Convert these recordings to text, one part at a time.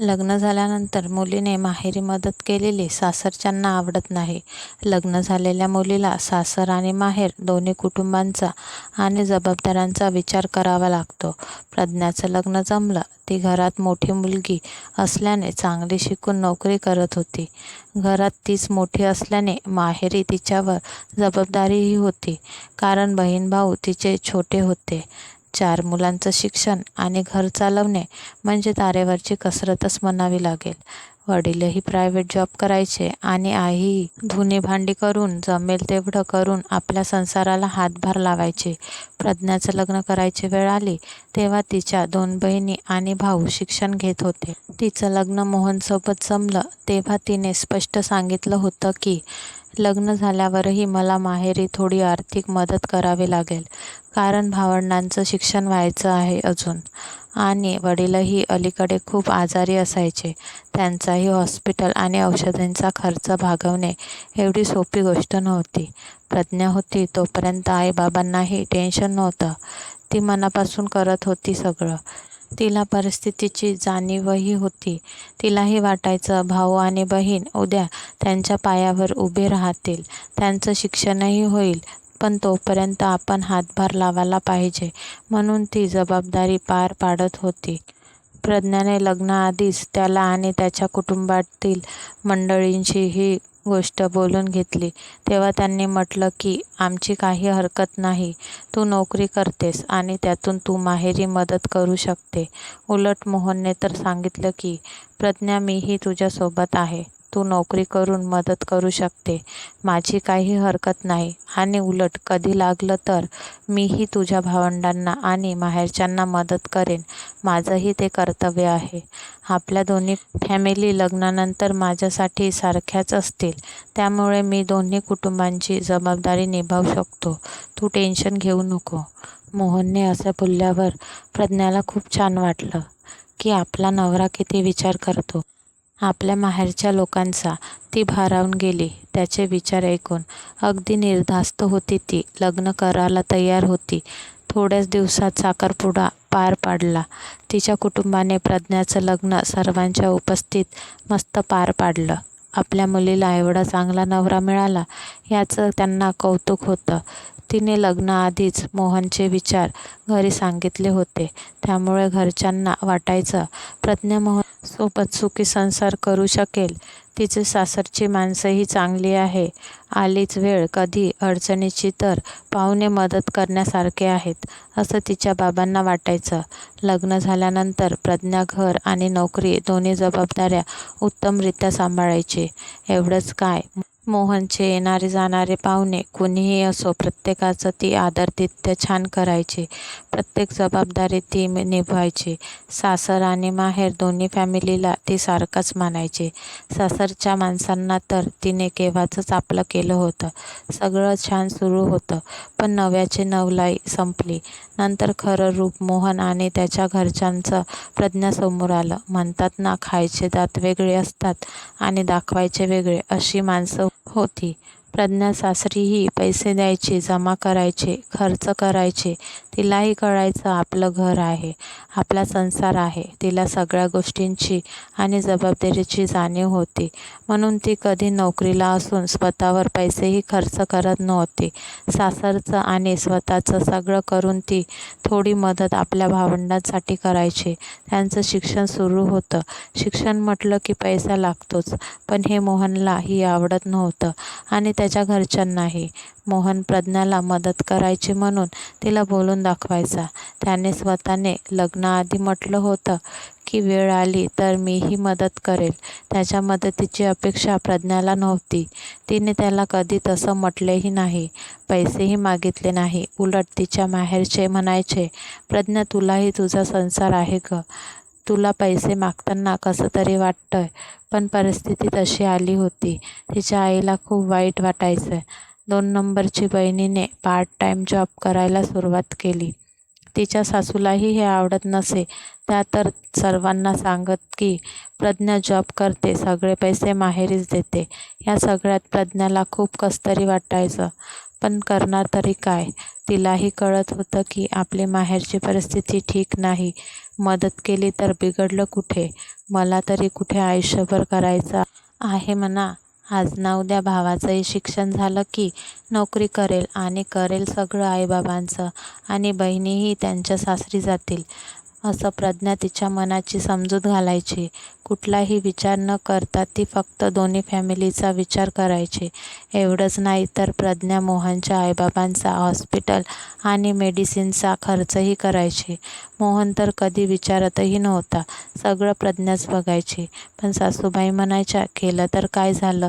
लग्न झाल्यानंतर मुलीने माहेरी मदत केलेली सासरच्यांना आवडत नाही. लग्न झालेल्या मुलीला सासर आणि माहेर दोन्ही कुटुंबांचा आणि जबाबदाऱ्यांचा विचार करावा लागतो. प्रज्ञाचं लग्न जमलं. ती घरात मोठी मुलगी असल्याने चांगली शिकून नोकरी करत होती. घरात तीच मोठी असल्याने माहेरी तिच्यावर जबाबदारीही होती. कारण बहीण-भाऊ तिचे छोटे होते. चार मुलांचं शिक्षण आणि घर चालवणे म्हणजे तारेवरची कसरतच म्हणावी लागेल. वडीलही प्रायव्हेट जॉब करायचे आणि आईही धुणी-भांडी करून जमेल तेवढं करून आपल्या संसाराला हातभार लावायचे प्रज्ञाचं लग्न करायची वेळ आली तेव्हा तिच्या दोन बहिणी आणि भाऊ शिक्षण घेत होते. तिचं लग्न मोहनसोबत जमलं तेव्हा तिने स्पष्ट सांगितलं होतं की, लग्न झाल्यावरही मला माहेरी थोडी आर्थिक मदत करावी लागेल. कारण भावंडांचं शिक्षण व्हायचं आहे अजून. आणि वडीलही अलीकडे खूप आजारी असायचे. त्यांचाही हॉस्पिटल आणि औषधांचा खर्च भागवणे एवढी सोपी गोष्ट नव्हती. प्रज्ञा होती तोपर्यंत आईबाबांनाही टेन्शन नव्हतं. ती मनापासून करत होती सगळं. तिला परिस्थितीची जाणीवही होती. तिलाही वाटायचं भाऊ आणि बहीण उद्या त्यांच्या पायावर उभे राहतील. त्यांचं शिक्षणही होईल. पण तोपर्यंत आपण हातभार लावायला पाहिजे म्हणून ती जबाबदारी पार पाडत होती. प्रज्ञाने लग्नाआधीच त्याला आणि त्याच्या कुटुंबातील मंडळींशीही गोष्ट बोलून घेतली. तेव्हा त्यांनी म्हटलं की, आमची काही हरकत नाही. तू नोकरी करतेस आणि त्यातून तू माहेरी मदत करू शकते. उलट मोहनने तर सांगितलं की, प्रज्ञा मीही तुझ्यासोबत आहे. तू नोकरी करून मदत करू शकते. माझी काही हरकत नाही आणि उलट कधी लागलं तर मीही तुझ्या भावंडांना आणि माहेरच्यांना मदत करेन. माझंही ते कर्तव्य आहे. आपल्या दोन्ही फॅमिली लग्नानंतर माझ्यासाठी सारख्याच असतील. त्यामुळे मी दोन्ही कुटुंबांची जबाबदारी निभावू शकतो. तू टेन्शन घेऊ नको. मोहनने असं बोलल्यावर प्रज्ञाला खूप छान वाटलं की, आपला नवरा किती विचार करतो. आपल्या माहेरच्या लोकांचा. ती भारावून गेली त्याचे विचार ऐकून. अगदी निर्धास्त होती ती. लग्न करायला तयार होती. थोड्याच दिवसात साखरपुडा पार पाडला तिच्या कुटुंबाने प्रज्ञाचं लग्न सर्वांच्या उपस्थित मस्त पार पाडलं. आपल्या मुलीला एवढा चांगला नवरा मिळाला याचं त्यांना कौतुक होतं. तिने लग्नाआधीच मोहनचे विचार घरी सांगितले होते. त्यामुळे घरच्यांना वाटायचं प्रज्ञा सोबत सुखी संसार करू शकेल. तिची सासरची माणसंही चांगली आहे. आलीच वेळ कधी अडचणीची तर पाहुणे मदत करण्यासारखे आहेत, असं तिच्या बाबांना वाटायचं. लग्न झाल्यानंतर प्रज्ञा घर आणि नोकरी दोन्ही जबाबदाऱ्या उत्तमरित्या सांभाळायची. एवढंच काय, मोहनचे येणारे-जाणारे पाहुणे कुणीही असो प्रत्येकाचं ती आदरातिथ्य छान करायची. प्रत्येक जबाबदारी ती निभवायची. सासर आणि माहेर दोन्ही फॅमिलीला ती सारखंच मानायची. सासरच्या माणसांना तर तिने केव्हाचंच आपलं केलं होतं. सगळं छान सुरू होतं. पण नव्याची नवलाई संपली. नंतर खरं रूप मोहन आणि त्याच्या घरच्यांचं प्रज्ञासमोर आलं. म्हणतात ना खायचे दात वेगळे असतात आणि दाखवायचे वेगळे अशी माणसं होती. प्रज्ञा सासरीही पैसे द्यायची, जमा करायचे खर्च करायचे तिलाही कळायचं आपलं घर आहे, आपला संसार आहे. तिला सगळ्या गोष्टींची आणि जबाबदारीची जाणीव होती. म्हणून ती कधी नोकरीला असून स्वतःवर पैसेही खर्च करत नव्हती. सासरचं आणि स्वतःचं सगळं करून ती थोडी मदत आपल्या भावंडांसाठी करायची. त्यांचं शिक्षण सुरू होतं. शिक्षण म्हटलं की पैसा लागतोच. पण हे मोहनला ही आवडत नव्हतं आणि त्या त्याच्या घरच्यांनाही. मोहन प्रज्ञाला मदत करायची म्हणून तिला बोलून दाखवायचा. त्याने स्वतःने लग्नाआधी म्हटलं होतं की, वेळ आली तर मीही मदत करेल त्याच्या मदतीची अपेक्षा प्रज्ञाला नव्हती. तिने त्याला कधी तसं म्हटलेही नाही. पैसेही मागितले नाही. उलट तिच्या माहेरचे म्हणायचे, प्रज्ञा तुलाही तुझा संसार आहे गं. तुला पैसे मागताना कसं तरी वाटतंय. पण परिस्थिती तशी आली होती. तिच्या आईला खूप वाईट वाटायचं. दोन नंबरची बहिणीने पार्ट टाइम जॉब करायला सुरुवात केली. तिच्या सासूलाही हे आवडत नसे. त्या तर सर्वांना सांगत की, प्रज्ञा जॉब करते, सगळे पैसे माहेरीच देते. या सगळ्यात प्रज्ञाला खूप कसतरी वाटायचं. पण करणार तरी काय? तिलाही कळत होतं की आपली माहेरची परिस्थिती ठीक नाही. मदत केली तर बिघडलं कुठे? मला तरी कुठे आयुष्यभर करायचं आहे म्हणा. आज ना उद्या भावाचंही शिक्षण झालं की नोकरी करेल आणि करेल सगळं आईबाबांचं. आणि बहिणीही त्यांच्या सासरी जातील. असं प्रज्ञा तिच्या मनाची समजूत घालायची. कुठलाही विचार न करता ती फक्त दोन्ही फॅमिलीचा विचार करायची. एवढंच नाही तर प्रज्ञा मोहनच्या आईबाबांचा हॉस्पिटल आणि मेडिसिनचा खर्चही करायची. मोहन तर कधी विचारतही नव्हता. सगळं प्रज्ञाच बघायची. पण सासूबाई म्हणायच्या केलं तर काय झालं?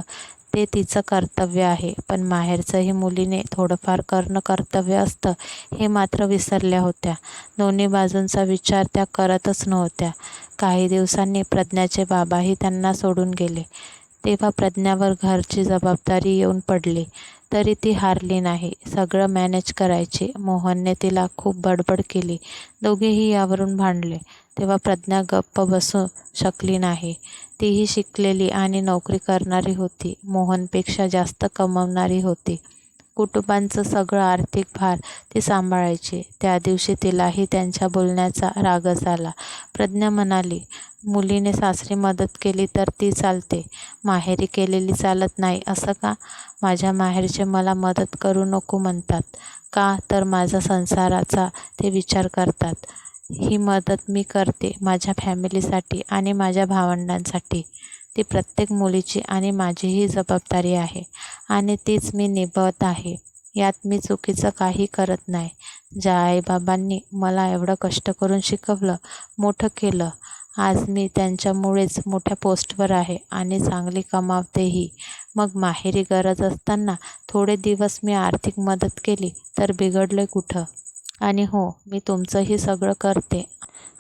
ते तिचं कर्तव्य आहे. पण माहेरचंही मुलीने थोडंफार करणं कर्तव्य असतं हे मात्र विसरल्या होत्या. दोन्ही बाजूंचा विचार त्या करतच नव्हत्या. काही दिवसांनी प्रज्ञाचे बाबाही त्यांना सोडून गेले. तेव्हा प्रज्ञावर घरची जबाबदारी येऊन पडली. तरी ती हारली नाही. सगळं मॅनेज करायची. मोहनने तिला खूप बडबड केली. दोघेही यावरून भांडले. तेव्हा प्रज्ञा गप्प बसू शकली नाही. तीही शिकलेली आणि नोकरी करणारी होती. मोहनपेक्षा जास्त कमवणारी होती. कुटुंबांचं सगळं आर्थिक भार ती सांभाळायची. त्या दिवशी तिलाही त्यांच्या बोलण्याचा रागच आला प्रज्ञा म्हणाली मुलीने सासरी मदत केली तर ती चालते. माहेरी केलेली चालत नाही असं का? माझ्या माहेरचे मला मदत करू नको म्हणतात. का तर माझा संसाराचा ते विचार करतात. ही मदत मी करते माझ्या फॅमिलीसाठी आणि माझ्या भावंडांसाठी. ती प्रत्येक मुलीची आणि माझीही जबाबदारी आहे आणि तीच मी निभवत आहे. यात मी चुकीचं काही करत नाही. ज्या आईबाबांनी मला एवढं कष्ट करून शिकवलं मोठं केलं आज मी त्यांच्यामुळेच मोठ्या पोस्टवर आहे आणि चांगली कमावतेही. मग माहेरी गरज असताना थोडे दिवस मी आर्थिक मदत केली तर बिघडले कुठं? आणि हो मी तुमचंही सगळं करते.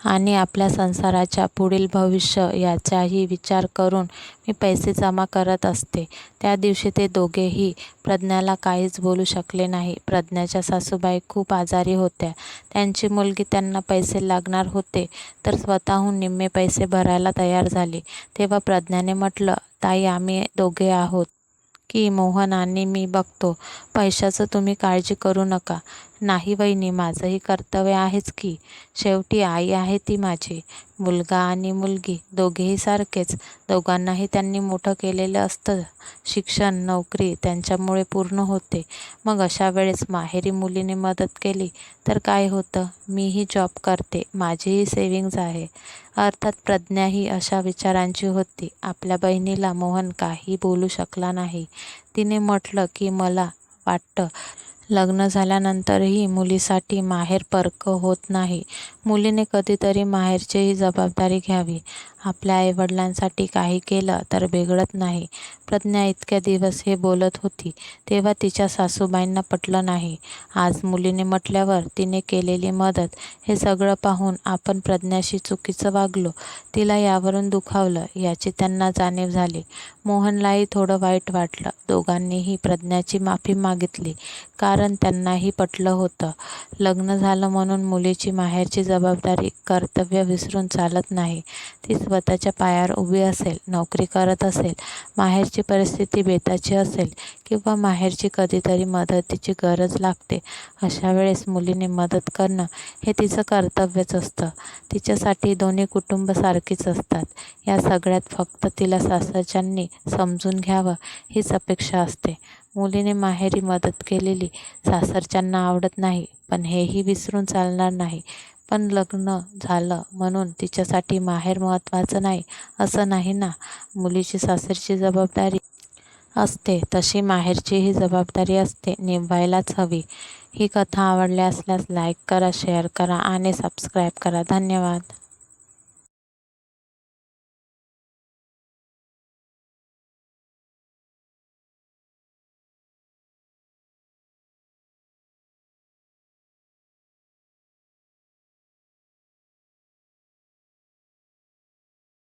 आणि आपल्या संसाराच्या पुढील भविष्य याचाही विचार करून मी पैसे जमा करत असते. त्या दिवशी ते दोघेही प्रज्ञाला काहीच बोलू शकले नाही. प्रज्ञाच्या सासूबाई खूप आजारी होत्या. त्यांची मुलगी त्यांना पैसे लागणार होते तर स्वतःहून निम्मे पैसे भरायला तयार झाली. तेव्हा प्रज्ञाने म्हटलं ताई आम्ही दोघे आहोत. की मोहन आणि मी बघतो. पैशाचं तुम्ही काळजी करू नका. नाही वहिनी माझंही कर्तव्य आहेच की शेवटी आई आहे ती माझी. मुलगा आणि मुलगी दोघेही सारखेच. दोघांनाही त्यांनी मोठं केलेलं असतं. शिक्षण नोकरी त्यांच्यामुळे पूर्ण होते. मग अशा वेळेस माहेरी मुलीने मदत केली तर काय होतं? मीही जॉब करते. माझीही सेविंग्ज आहे. अर्थात प्रज्ञा ही अशा विचारांची होती. आपल्या बहिणीला मोहन काही बोलू शकला नाही. तिने म्हटलं की मला वाटतं लग्न झाल्यानंतरही मुलीसाठी माहेर पर्क होत नाही. मुलीने कधीतरी माहेरचीही जबाबदारी घ्यावी. आपल्या आईवडिलांसाठी काही केलं तर बिघडत नाही. प्रज्ञा इतक्या दिवस हे बोलत होती तेव्हा तिच्या सासूबाईंना पटलं नाही. आज मुलीने म्हटल्यावर तिने केलेली मदत हे सगळं पाहून आपण प्रज्ञाशी चुकीचं वागलो. तिला यावरून दुखावलं याची त्यांना जाणीव झाली. मोहनलाही थोडं वाईट वाटलं. दोघांनीही प्रज्ञाची माफी मागितली कारण त्यांनाही पटलं होतं. लग्न झालं म्हणून मुलीची माहेरची जबाबदारी कर्तव्य विसरून चालत नाही. ती स्वतःच्या पायावर उभी असेल नोकरी करत असेल माहेरची परिस्थिती बेताची असेल किंवा माहेरची कधीतरी मदतीची गरज लागते अशा वेळेस मुलीने मदत करणं हे तिचं कर्तव्यच असतं. तिच्यासाठी दोन्ही कुटुंब सारखीच असतात. या सगळ्यात फक्त तिला सासरच्यांनी समजून घ्यावं हीच अपेक्षा असते. मुलीने माहेरी मदत केलेली सासरच्यांना आवडत नाही पण हेही विसरून चालणार नाही. पण लग्न झालं म्हणून तिच्यासाठी माहेर महत्त्वाचं नाही असं नाही ना? मुलीची सासरची जबाबदारी असते तशी माहेरचीही जबाबदारी असते. निभायलाच हवी. ही कथा आवडली असल्यास लाईक करा शेअर करा आणि सबस्क्राईब करा. धन्यवाद.